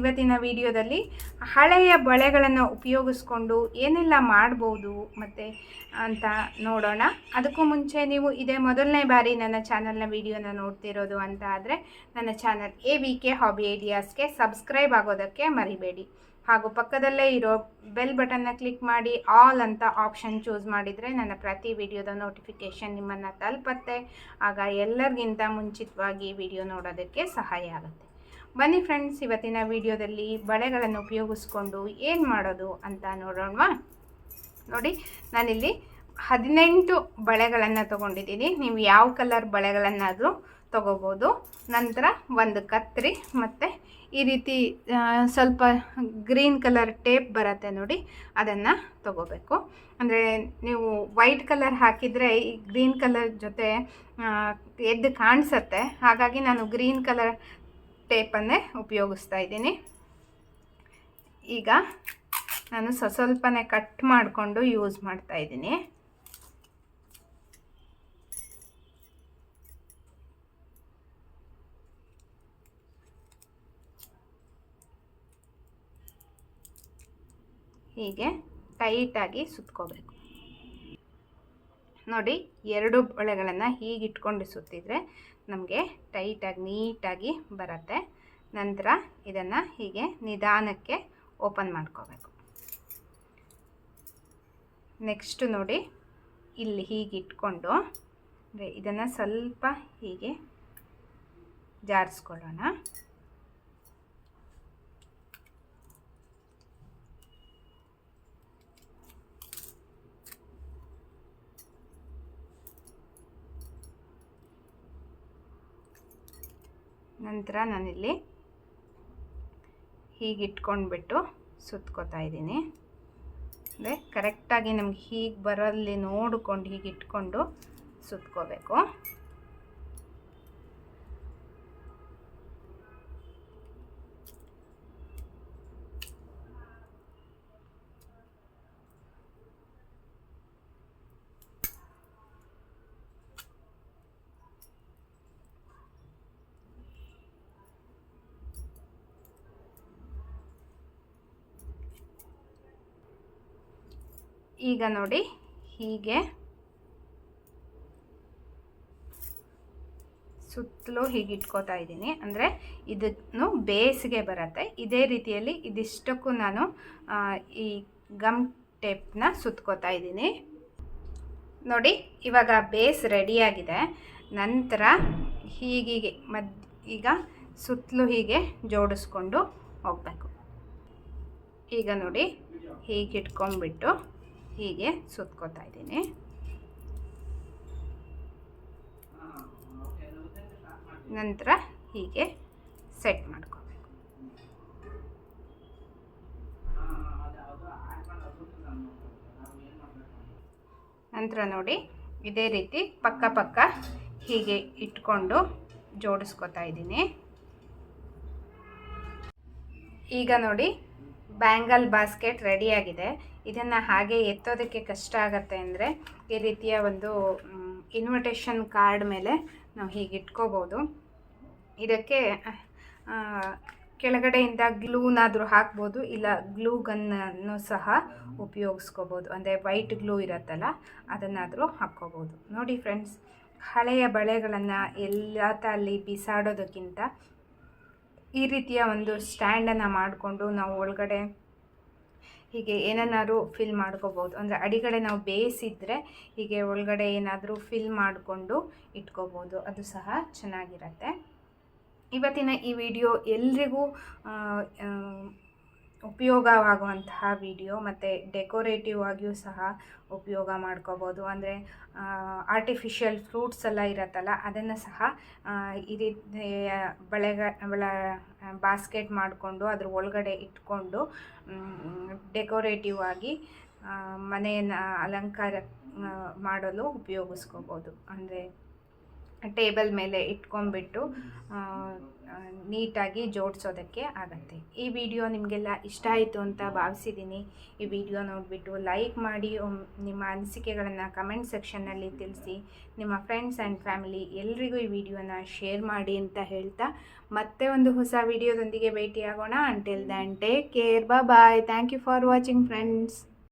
ಇವತ್ತಿನ ವಿಡಿಯೋದಲ್ಲಿ ಹಳೆಯ ಬಳೆಗಳನ್ನು ಉಪಯೋಗಿಸ್ಕೊಂಡು ಏನೆಲ್ಲ ಮಾಡ್ಬೋದು ಮತ್ತು ಅಂತ ನೋಡೋಣ. ಅದಕ್ಕೂ ಮುಂಚೆ ನೀವು ಇದೇ ಮೊದಲನೇ ಬಾರಿ ನನ್ನ ಚಾನಲ್ನ ವಿಡಿಯೋನ ನೋಡ್ತಿರೋದು ಅಂತ ಆದರೆ ನನ್ನ channel A V K hobby ಐಡಿಯಾಸ್ಗೆ subscribe ಆಗೋದಕ್ಕೆ ಮರಿಬೇಡಿ. ಹಾಗೂ ಪಕ್ಕದಲ್ಲೇ ಇರೋ ಬೆಲ್ ಬಟನ್ನ ಕ್ಲಿಕ್ ಮಾಡಿ ಆಲ್ ಅಂತ ಆಪ್ಷನ್ ಚೂಸ್ ಮಾಡಿದರೆ ನನ್ನ ಪ್ರತಿ ವಿಡಿಯೋದ ನೋಟಿಫಿಕೇಷನ್ ನಿಮ್ಮನ್ನು ತಲುಪತ್ತೆ. ಆಗ ಎಲ್ಲರಿಗಿಂತ ಮುಂಚಿತವಾಗಿ ವಿಡಿಯೋ ನೋಡೋದಕ್ಕೆ ಸಹಾಯ ಆಗುತ್ತೆ. ಬನ್ನಿ ಫ್ರೆಂಡ್ಸ್ ಇವತ್ತಿನ ವಿಡಿಯೋದಲ್ಲಿ ಬಳೆಗಳನ್ನು ಉಪಯೋಗಿಸ್ಕೊಂಡು ಏನು ಮಾಡೋದು ಅಂತ ನೋಡೋಣವಾ ನೋಡಿ, ನಾನಿಲ್ಲಿ ಹದಿನೆಂಟು ಬಳೆಗಳನ್ನು ತೊಗೊಂಡಿದ್ದೀನಿ. ನೀವು ಯಾವ ಕಲರ್ ಬಳೆಗಳನ್ನಾದರೂ ತೊಗೋಬೋದು. ನಂತರ ಒಂದು ಕತ್ತರಿ ಮತ್ತು ಈ ರೀತಿ ಸ್ವಲ್ಪ ಗ್ರೀನ್ ಕಲರ್ ಟೇಪ್ ಬರುತ್ತೆ ನೋಡಿ, ಅದನ್ನು ತಗೋಬೇಕು. ಅಂದರೆ ನೀವು ವೈಟ್ ಕಲರ್ ಹಾಕಿದರೆ ಈ ಗ್ರೀನ್ ಕಲರ್ ಜೊತೆ ಎದ್ದು ಕಾಣಿಸತ್ತೆ. ಹಾಗಾಗಿ ನಾನು ಗ್ರೀನ್ ಕಲರ್ ಟೇಪನ್ನೇ ಉಪಯೋಗಿಸ್ತಾ ಇದ್ದೀನಿ. ಈಗ ನಾನು ಸ್ವಸ್ವಲ್ಪನೇ ಕಟ್ ಮಾಡಿಕೊಂಡು ಯೂಸ್ ಮಾಡ್ತಾ ಇದ್ದೀನಿ. ಹೀಗೆ ಟೈಟಾಗಿ ಸುತ್ಕೋಬೇಕು. ನೋಡಿ, ಎರಡು ಬಳೆಗಳನ್ನು ಹೀಗೆ ಇಟ್ಕೊಂಡು ಸುತ್ತಿದ್ರೆ ನಮಗೆ ಟೈಟಾಗಿ, ನೀಟಾಗಿ ಬರುತ್ತೆ. ನಂತರ ಇದನ್ನು ಹೀಗೆ ನಿಧಾನಕ್ಕೆ ಓಪನ್ ಮಾಡ್ಕೋಬೇಕು. ನೆಕ್ಸ್ಟ್ ನೋಡಿ, ಇಲ್ಲಿ ಹೀಗೆ ಇಟ್ಕೊಂಡು ಅಂದರೆ ಇದನ್ನು ಸ್ವಲ್ಪ ಹೀಗೆ ಜಾರಿಸ್ಕೊಳ್ಳೋಣ. ನಂತರ ನಾನಿಲ್ಲಿ ಹೀಗೆ ಇಟ್ಕೊಂಡ್ಬಿಟ್ಟು ಸುತ್ಕೋತಾ ಇದ್ದೀನಿ. ಅಂದರೆ ಕರೆಕ್ಟಾಗಿ ನಮ್ಗೆ ಹೀಗೆ ಬರಲ್ಲಿ ನೋಡಿಕೊಂಡು ಹೀಗೆ ಇಟ್ಕೊಂಡು ಸುತ್ಕೋಬೇಕು. ಈಗ ನೋಡಿ ಹೀಗೆ ಸುತ್ತಲೂ ಹೀಗೆ ಇಟ್ಕೋತಾ ಇದ್ದೀನಿ. ಅಂದರೆ ಇದನ್ನು ಬೇಸಿಗೆ ಬರುತ್ತೆ. ಇದೇ ರೀತಿಯಲ್ಲಿ ಇದಿಷ್ಟಕ್ಕೂ ನಾನು ಈ ಗಮ್ ಟೇಪ್ನ ಸುತ್ಕೋತಾ ಇದ್ದೀನಿ. ನೋಡಿ, ಇವಾಗ ಬೇಸ್ ರೆಡಿಯಾಗಿದೆ ನಂತರ ಹೀಗೀಗೆ ಮದ್, ಈಗ ಸುತ್ತಲೂ ಹೀಗೆ ಜೋಡಿಸ್ಕೊಂಡು ಹೋಗಬೇಕು. ಈಗ ನೋಡಿ, ಹೀಗೆ ಇಟ್ಕೊಂಡ್ಬಿಟ್ಟು ಹೀಗೆ ಸುತ್ಕೋತಾ ಇದ್ದೀನಿ. ನಂತರ ಹೀಗೆ ಸೆಟ್ ಮಾಡ್ಕೋಬೇಕು. ನಂತರ ನೋಡಿ ಇದೇ ರೀತಿ ಪಕ್ಕ ಪಕ್ಕ ಹೀಗೆ ಇಟ್ಕೊಂಡು ಜೋಡಿಸ್ಕೋತಾ ಇದ್ದೀನಿ. ಈಗ ನೋಡಿ ಬ್ಯಾಂಗಲ್ ಬಾಸ್ಕೆಟ್ ರೆಡಿಯಾಗಿದೆ ಇದನ್ನು ಹಾಗೆ ಎತ್ತೋದಕ್ಕೆ ಕಷ್ಟ ಆಗತ್ತೆ ಅಂದರೆ ಈ ರೀತಿಯ ಒಂದು ಇನ್ವಿಟೇಷನ್ ಕಾರ್ಡ್ ಮೇಲೆ ನಾವು ಹೀಗೆ ಇಟ್ಕೋಬೋದು. ಇದಕ್ಕೆ ಕೆಳಗಡೆಯಿಂದ ಗ್ಲೂನಾದರೂ ಹಾಕ್ಬೋದು, ಇಲ್ಲ ಗ್ಲೂ ಗನ್ನನ್ನು ಸಹ ಉಪಯೋಗಿಸ್ಕೋಬೋದು. ಅಂದರೆ ವೈಟ್ ಗ್ಲೂ ಇರುತ್ತಲ್ಲ, ಅದನ್ನಾದರೂ ಹಾಕ್ಕೋಬೋದು. ನೋಡಿ ಫ್ರೆಂಡ್ಸ್ ಹಳೆಯ ಬಳೆಗಳನ್ನು ಎಲ್ಲ ಅಲ್ಲಿ ಬಿಸಾಡೋದಕ್ಕಿಂತ ಈ ರೀತಿಯ ಒಂದು ಸ್ಟ್ಯಾಂಡನ್ನು ಮಾಡಿಕೊಂಡು ನಾವು ಒಳಗಡೆ ಹೀಗೆ ಏನನ್ನಾದ್ರು ಫಿಲ್ ಮಾಡ್ಕೋಬೋದು. ಅಂದರೆ ಅಡಿಗಡೆ ನಾವು ಬೇಯಿಸಿದರೆ ಹೀಗೆ ಒಳಗಡೆ ಏನಾದರೂ ಫಿಲ್ ಮಾಡಿಕೊಂಡು ಇಟ್ಕೋಬೋದು. ಅದು ಸಹ ಚೆನ್ನಾಗಿರತ್ತೆ. ಇವತ್ತಿನ ಈ ವಿಡಿಯೋ ಎಲ್ರಿಗೂ ಉಪಯೋಗವಾಗುವಂತಹ ವಿಡಿಯೋ ಮತ್ತು ಡೆಕೋರೇಟಿವ್ ಆಗಿಯೂ ಸಹ ಉಪಯೋಗ ಮಾಡ್ಕೋಬೋದು. ಅಂದರೆ ಆರ್ಟಿಫಿಷಿಯಲ್ ಫ್ರೂಟ್ಸ್ ಎಲ್ಲ ಇರತ್ತಲ್ಲ, ಅದನ್ನು ಸಹ ಈ ರೀತಿ ಬಳೆಗ, ಬಳ ಬಾಸ್ಕೆಟ್ ಮಾಡಿಕೊಂಡು ಅದ್ರ ಒಳಗಡೆ ಇಟ್ಕೊಂಡು ಡೆಕೋರೇಟಿವ್ ಆಗಿ ಮನೆಯನ್ನು ಅಲಂಕಾರ ಮಾಡಲು ಉಪಯೋಗಿಸ್ಕೋಬೋದು. ಅಂದರೆ ಟೇಬಲ್ ಮೇಲೆ ಇಟ್ಕೊಂಡ್ಬಿಟ್ಟು ನೀಟಾಗಿ ಜೋಡಿಸೋದಕ್ಕೆ ಆಗತ್ತೆ. ಈ ವಿಡಿಯೋ ನಿಮಗೆಲ್ಲ ಇಷ್ಟ ಆಯಿತು ಅಂತ ಭಾವಿಸಿದ್ದೀನಿ. ಈ ವಿಡಿಯೋ ನೋಡಿಬಿಟ್ಟು ಲೈಕ್ ಮಾಡಿ ನಿಮ್ಮ ಅನಿಸಿಕೆಗಳನ್ನು ಕಮೆಂಟ್ ಸೆಕ್ಷನ್ನಲ್ಲಿ ತಿಳಿಸಿ. ನಿಮ್ಮ ಫ್ರೆಂಡ್ಸ್ ಆ್ಯಂಡ್ ಫ್ಯಾಮಿಲಿ ಎಲ್ರಿಗೂ ಈ ವಿಡಿಯೋನ ಶೇರ್ ಮಾಡಿ ಅಂತ ಹೇಳ್ತಾ ಮತ್ತೆ ಒಂದು ಹೊಸ ವಿಡಿಯೋದೊಂದಿಗೆ ಭೇಟಿಯಾಗೋಣ. Until then take care bye thank you for watching friends